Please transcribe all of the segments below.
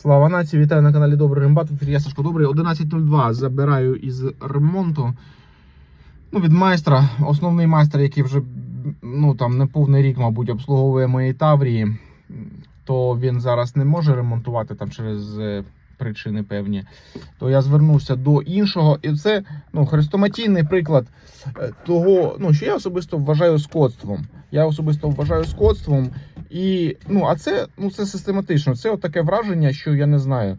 Слава нації, вітаю на каналі Добрий Рембат. Я Сашко Добрий. 11.02 забираю із ремонту. Ну, від майстра. Основний майстер, який вже ну, там, не повний рік, мабуть, обслуговує мої Таврії, то він зараз не може ремонтувати там через е, причини певні. То я звернувся до іншого. І це ну, хрестоматійний приклад е, того, ну, що я особисто вважаю скотством. Я особисто вважаю скотством. І ну, а це ну це систематично. Це от таке враження, що я не знаю.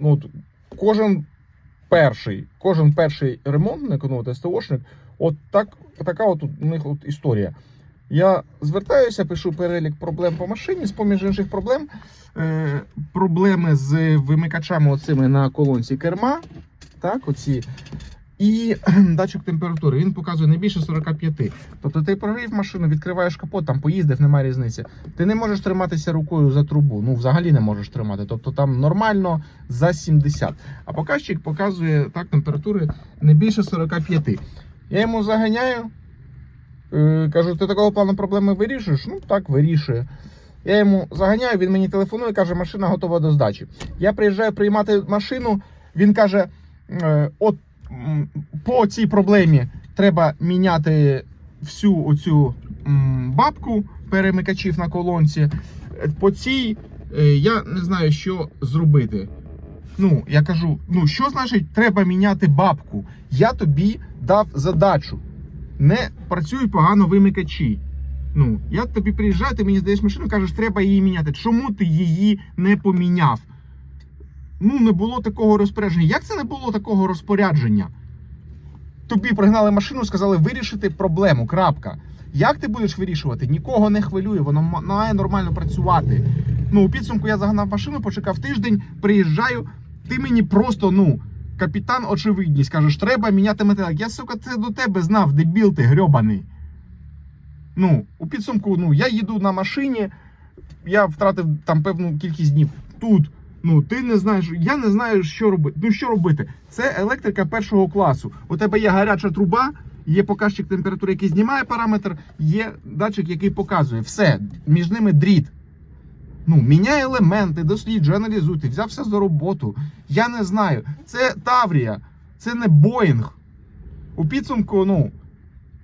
Ну от кожен перший, кожен перший ремонтник, ну СТОшник, от так, така от у них от історія. Я звертаюся, пишу перелік проблем по машині. З поміж інших проблем, е, проблеми з вимикачами оцими на колонці керма. Так, оці. І датчик температури він показує не більше 45. Тобто ти прогрів машину, відкриваєш капот, там поїздив, немає різниці. Ти не можеш триматися рукою за трубу. Ну, взагалі не можеш тримати. Тобто там нормально за 70. А показчик показує так температури не більше 45. Я йому заганяю. Е, кажу, ти такого плану проблеми вирішуєш? Ну так, вирішує. Я йому заганяю, він мені телефонує, каже, машина готова до здачі. Я приїжджаю приймати машину, він каже: е, от по цій проблемі треба міняти всю оцю бабку перемикачів на колонці. Е, По цій е, я не знаю, що зробити. Ну, я кажу: ну що значить треба міняти бабку? Я тобі дав задачу. Не працюють погано вимикачі. Ну, я тобі приїжджаю, ти мені здаєш машину, кажеш, треба її міняти. Чому ти її не поміняв? Ну, не було такого розпорядження. Як це не було такого розпорядження? Тобі пригнали машину, сказали вирішити проблему. Крапка. Як ти будеш вирішувати? Нікого не хвилює, воно має нормально працювати. Ну, у підсумку я загнав машину, почекав тиждень, приїжджаю, ти мені просто, ну, капітан очевидність, кажеш, треба міняти металик. Я, сука, це до тебе знав, дебіл ти грьобаний. Ну, у підсумку, ну, я їду на машині, я втратив там певну кількість днів. Тут, ну, ти не знаєш, я не знаю, що робити. Ну, що робити? Це електрика першого класу. У тебе є гаряча труба, є показчик температури, який знімає параметр, є датчик, який показує. Все, між ними дріт. Ну, міняй елементи, досліджуй, аналізуй, ти взявся за роботу. Я не знаю. Це Таврія, це не Боїнг. У підсумку, ну,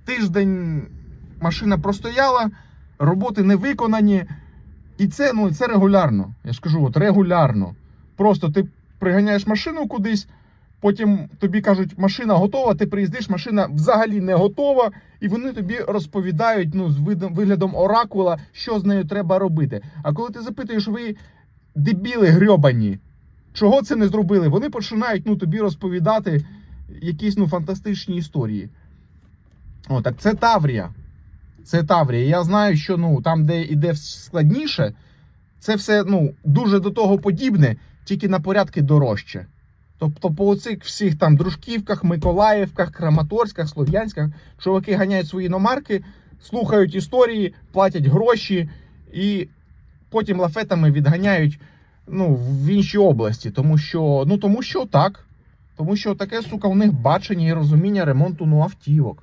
тиждень машина простояла, роботи не виконані. І це, ну, це регулярно. Я ж кажу, от регулярно. Просто ти приганяєш машину кудись, потім тобі кажуть, машина готова, ти приїздиш, машина взагалі не готова, і вони тобі розповідають ну, з виглядом оракула, що з нею треба робити. А коли ти запитуєш, ви дебіли грьобані, чого це не зробили? Вони починають ну, тобі розповідати якісь ну, фантастичні історії. О, так це Таврія. Це Таврія. Я знаю, що ну, там, де іде складніше, це все ну, дуже до того подібне, тільки на порядки дорожче. Тобто по оцих всіх там Дружківках, Миколаївках, Краматорськах, Слов'янськах чуваки ганяють свої номарки, слухають історії, платять гроші і потім лафетами відганяють ну, в інші області. Тому що, ну, тому що так. Тому що таке, сука, у них бачення і розуміння ремонту ну, автівок.